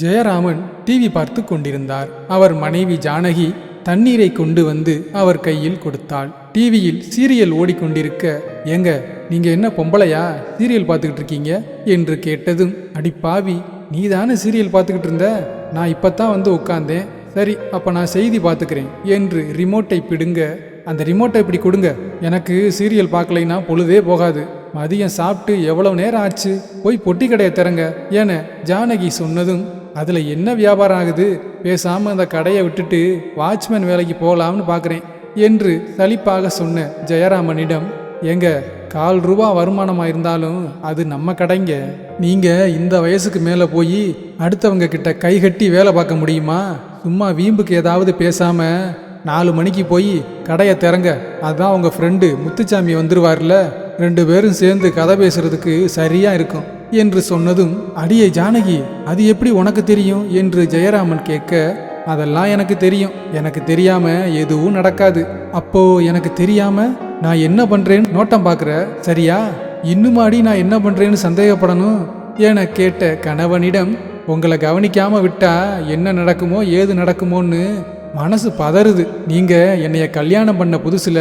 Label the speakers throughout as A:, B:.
A: Jayaraman TV பார்த்து கொண்டிருந்தார். அவர் மனைவி ஜானகி தண்ணீரை கொண்டு வந்து அவர் கையில் கொடுத்தாள். டிவியில் சீரியல் ஓடிக்கொண்டிருக்க ஏங்க நீங்க என்ன பொம்பளையா? சீரியல் பார்த்துக்கிட்டு இருக்கீங்க? என்று கேட்டதும் அடி பாவி நீ தானே சீரியல் பார்த்துக்கிட்டு இருந்த? நான் இப்பத்தான் வந்து உட்கார்ந்தேன். சரி அப்ப நான் செய்தி பார்த்துக்கிறேன். என்று ரிமோட்டை பிடுங்க அந்த ரிமோட்டை இப்படி கொடுங்க. எனக்கு சீரியல் பார்க்கலைன்னா பொழுதே போகாது. மதியம் சாப்பிட்டு எவ்வளவு நேரம் ஆச்சு? போய் பொட்டி கடையை திறங்க. என ஜானகி சொன்னதும் அதில் என்ன வியாபாரம் ஆகுது? பேசாமல் அந்த கடையை விட்டுட்டு வாட்ச்மேன் வேலைக்கு போகலாம்னு பார்க்குறேன் என்று சலிப்பாக சொன்ன ஜெயராமனிடம் ஏங்க கால் ரூபா வருமானமாக இருந்தாலும் அது நம்ம கடைங்க. நீங்கள் இந்த வயசுக்கு மேலே போய் அடுத்தவங்க கிட்ட கை கட்டி வேலை பார்க்க முடியுமா? சும்மா வீம்புக்கு ஏதாவது பேசாமல் நாலு மணிக்கு போய் கடையை திறங்க. அதான் உங்கள் ஃப்ரெண்டு முத்துச்சாமி வந்துருவார்ல. ரெண்டு பேரும் சேர்ந்து கதை பேசுறதுக்கு சரியாக இருக்கும். என்று சொன்னதும் அடியே ஜானகி அது எப்படி உனக்கு தெரியும்? என்று ஜெயராமன் கேட்க அதெல்லாம் எனக்கு தெரியும். எனக்கு தெரியாம எதுவும் நடக்காது. அப்போ எனக்கு தெரியாம நான் என்ன பண்றேன்னு நோட்டம் பார்க்குற சரியா? இன்னுமாடி நான் என்ன பண்றேன்னு சந்தேகப்படணும்? என கேட்ட கணவனிடம் உங்களை கவனிக்காம விட்டா என்ன நடக்குமோ ஏது நடக்குமோன்னு மனசு பதறுது. நீங்க என்னைய கல்யாணம் பண்ண புதுசுல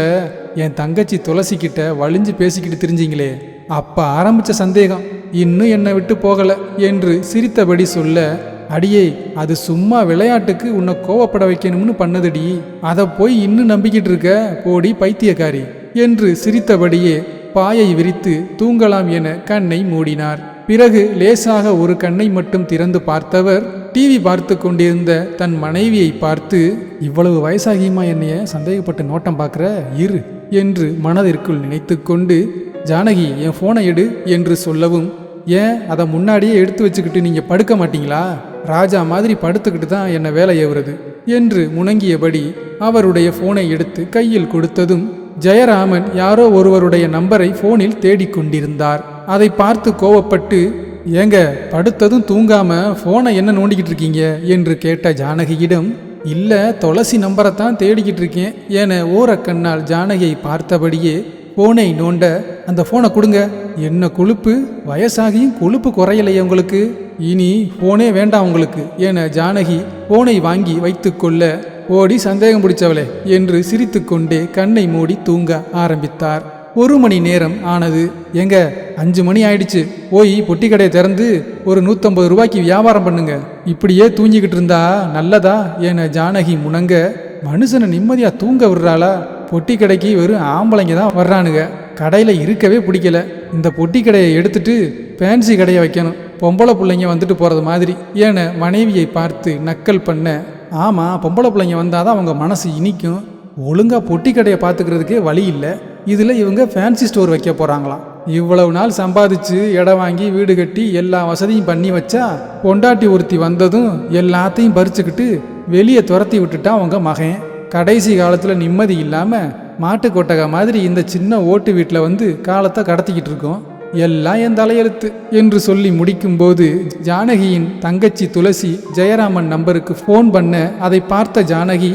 A: என் தங்கச்சி துளசி கிட்ட வலிஞ்சு பேசிக்கிட்டு தெரிஞ்சீங்களே அப்ப ஆரம்பிச்ச சந்தேகம். இன்னும் என்னை விட்டு போகல என்று சிரித்தபடி சொல்ல அடியே அது சும்மா விளையாட்டுக்கு உன்னை கோவப்பட வைக்கணும்னு பண்ணதுடி. அதை போய் இன்னும் நம்பிக்கிட்டு இருக்க போடி பைத்தியக்காரி என்று சிரித்தபடியே பாயை விரித்து தூங்கலாம் என கண்ணை மூடினார். பிறகு லேசாக ஒரு கண்ணை மட்டும் திறந்து பார்த்தவர் டிவி பார்த்து கொண்டிருந்த தன் மனைவியை பார்த்து இவ்வளவு வயசாகியுமா என்னைய? சந்தேகப்பட்டு நோட்டம் பார்க்குற? இரு என்று மனதிற்குள் நினைத்துக்கொண்டு ஜானகி என் ஃபோனை எடு என்று சொல்லவும் ஏன் அதை முன்னாடியே எடுத்து வச்சுக்கிட்டு நீங்கள் படுக்க மாட்டீங்களா? ராஜா மாதிரி படுத்துக்கிட்டு தான் என்னை வேலை ஏவுறது? என்று முணங்கியபடி அவருடைய ஃபோனை எடுத்து கையில் கொடுத்ததும் ஜெயராமன் யாரோ ஒருவருடைய நம்பரை ஃபோனில் தேடிக்கொண்டிருந்தார் அதை பார்த்து கோவப்பட்டு ஏங்க படுத்ததும் தூங்காம ஃபோனை என்ன நோண்டிக்கிட்டு இருக்கீங்க? என்று கேட்ட ஜானகியிடம் இல்லை துளசி நம்பரை தான் தேடிக்கிட்டு இருக்கேன் என ஓரக்கண்ணால் ஜானகியை பார்த்தபடியே ஃபோனை நோண்ட அந்த ஃபோனை கொடுங்க. என்ன கொழுப்பு? வயசாகியும் கொழுப்பு குறையலையே உங்களுக்கு. இனி ஃபோனே வேண்டாம் உங்களுக்கு என ஜானகி ஃபோனை வாங்கி வைத்துக்கொள்ள ஓடி சந்தேகம் பிடிச்சவளே என்று சிரித்துக்கொண்டே கண்ணை மூடி தூங்க ஆரம்பித்தார். ஒரு மணி நேரம் ஆனது. எங்க அஞ்சு மணி ஆயிடுச்சு. போய் பொட்டி கடையை திறந்து ஒரு நூற்றம்பது ரூபாய்க்கு வியாபாரம் பண்ணுங்க. இப்படியே தூங்கிக்கிட்டு இருந்தா நல்லதா என ஜானகி முணங்க. மனுஷனை நிம்மதியா தூங்க விடுறாளா? பொட்டி கடைக்கு வெறும் ஆம்பளைங்க தான் வர்றானுங்க. கடையில் இருக்கவே பிடிக்கல. இந்த பொட்டி கடையை எடுத்துட்டு ஃபேன்சி கடையை வைக்கணும். பொம்பளை பிள்ளைங்க வந்துட்டு போகிறது மாதிரி. ஏன்னு மனைவியை பார்த்து நக்கல் பண்ண ஆமாம் பொம்பளை பிள்ளைங்க வந்தால் தான் அவங்க மனசு இனிக்கும். ஒழுங்காக பொட்டி கடையை பார்த்துக்கிறதுக்கே வழி இல்லை. இதில் இவங்க ஃபேன்சி ஸ்டோர் வைக்க போகிறாங்களாம் இவ்வளவு நாள் சம்பாதிச்சு இடம் வாங்கி வீடு கட்டி எல்லா வசதியும் பண்ணி வச்சா பொண்டாட்டி ஒருத்தி வந்ததும் எல்லாத்தையும் பறிச்சுக்கிட்டு வெளியே துரத்தி விட்டுட்டா அவங்க மகன். கடைசி காலத்தில் நிம்மதி இல்லாமல் மாட்டு கொட்டகை மாதிரி இந்த சின்ன ஓட்டு வீட்டில் வந்து காலத்தை கடத்திக்கிட்டு இருக்கோம். எல்லாம் என் தலையெழுத்து என்று சொல்லி முடிக்கும்போது ஜானகியின் தங்கச்சி துளசி ஜெயராமன் நம்பருக்கு ஃபோன் பண்ண அதை பார்த்த ஜானகி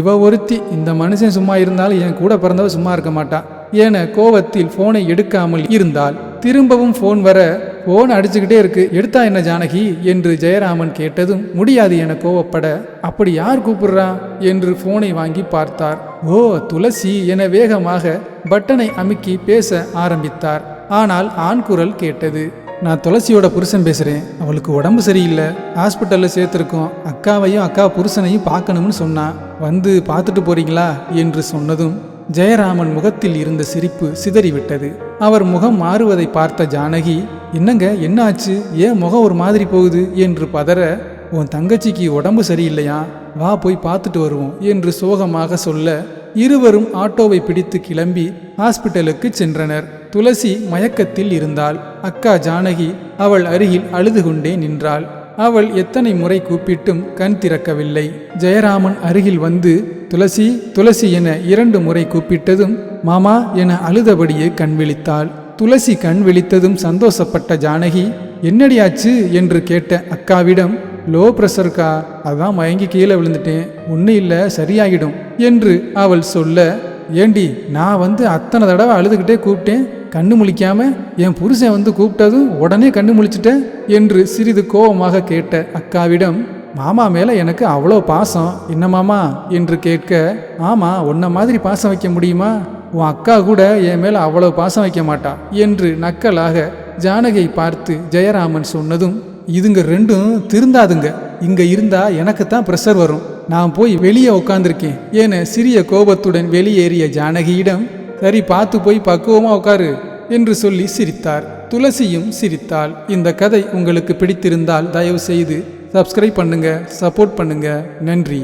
A: இவ ஒருத்தி இந்த மனுஷன் சும்மா இருந்தாலும் என் கூட பிறந்தவ சும்மா இருக்க மாட்டா. என கோவத்தில் ஃபோனை எடுக்காமல் இருந்தால் திரும்பவும் ஃபோன் வர ஃபோன் அடிச்சுக்கிட்டே இருக்கு. எடுத்தா என்ன ஜானகி? என்று ஜெயராமன் கேட்டதும் முடியாது என கோவப்பட அப்படி யார் கூப்பிடுறா? என்று போனை வாங்கி பார்த்தார். ஓ துளசி என வேகமாக பட்டனை அமுக்கி பேச ஆரம்பித்தார். ஆனால் ஆண் குரல் கேட்டது நான் துளசியோட புருஷன் பேசுகிறேன் அவளுக்கு உடம்பு சரியில்லை. ஹாஸ்பிட்டலில் சேர்த்துருக்கோம். அக்காவையும் அக்கா புருஷனையும் பார்க்கணும்னு சொன்னான் வந்து பார்த்துட்டு போறீங்களா? என்று சொன்னதும் ஜெயராமன் முகத்தில் இருந்த சிரிப்பு சிதறிவிட்டது. அவர் முகம் மாறுவதை பார்த்த ஜானகி என்னங்க என்ன ஆச்சு ஏன் முகம் ஒரு மாதிரி போகுது? என்று பதற உன் தங்கச்சிக்கு உடம்பு சரியில்லையா? வா போய் பார்த்துட்டு வருவோம் என்று சோகமாக சொல்ல இருவரும் ஆட்டோவை பிடித்து கிளம்பி ஹாஸ்பிட்டலுக்கு சென்றனர். துளசி மயக்கத்தில் இருந்தாள். அக்கா ஜானகி அவள் அருகில் அழுது கொண்டே நின்றாள். அவள் எத்தனை முறை கூப்பிட்டும் கண் திறக்கவில்லை. ஜெயராமன் அருகில் வந்து துளசி துளசி என இரண்டு முறை கூப்பிட்டதும் மாமா என அழுதபடியே கண் விழித்தாள். துளசி கண் விழித்ததும் சந்தோஷப்பட்ட ஜானகி என்னடியாச்சு? என்று கேட்ட அக்காவிடம் லோ ப்ரெஷர்க்கா அதான் மயங்கி கீழே விழுந்துட்டேன். ஒன்றும் இல்லை சரியாகிடும் என்று அவள் சொல்ல ஏண்டி நான் வந்து அத்தனை தடவை அழுதுகிட்டே கூப்பிட்டேன். கண்ணு முழிக்காம என் புருஷன் வந்து கூப்பிட்டதும் உடனே கண்ணு முழிச்சிட்ட என்று சிறிது கோபமாக கேட்ட அக்காவிடம் மாமா மேலே எனக்கு அவ்வளோ பாசம். என்ன மாமா? என்று கேட்க ஆமா உன்ன மாதிரி பாசம் வைக்க முடியுமா? உன் அக்கா கூட என் மேலே அவ்வளோ பாசம் வைக்க மாட்டா. என்று நக்கலாக ஜானகியை பார்த்து ஜெயராமன் சொன்னதும் இதுங்க ரெண்டும் திருந்தாதுங்க. இங்கே இருந்தா எனக்கு தான் ப்ரெஷர் வரும். நான் போய் வெளியே உட்காந்துருக்கேன் என சிறிய கோபத்துடன் வெளியேறிய ஜானகியிடம் சரி பார்த்து போய் பக்குவமா உட்காரு என்று சொல்லி சிரித்தார். துளசியும் சிரித்தாள். இந்த கதை உங்களுக்கு பிடித்திருந்தால் தயவு செய்து சப்ஸ்கிரைப் பண்ணுங்க சப்போர்ட் பண்ணுங்க. நன்றி.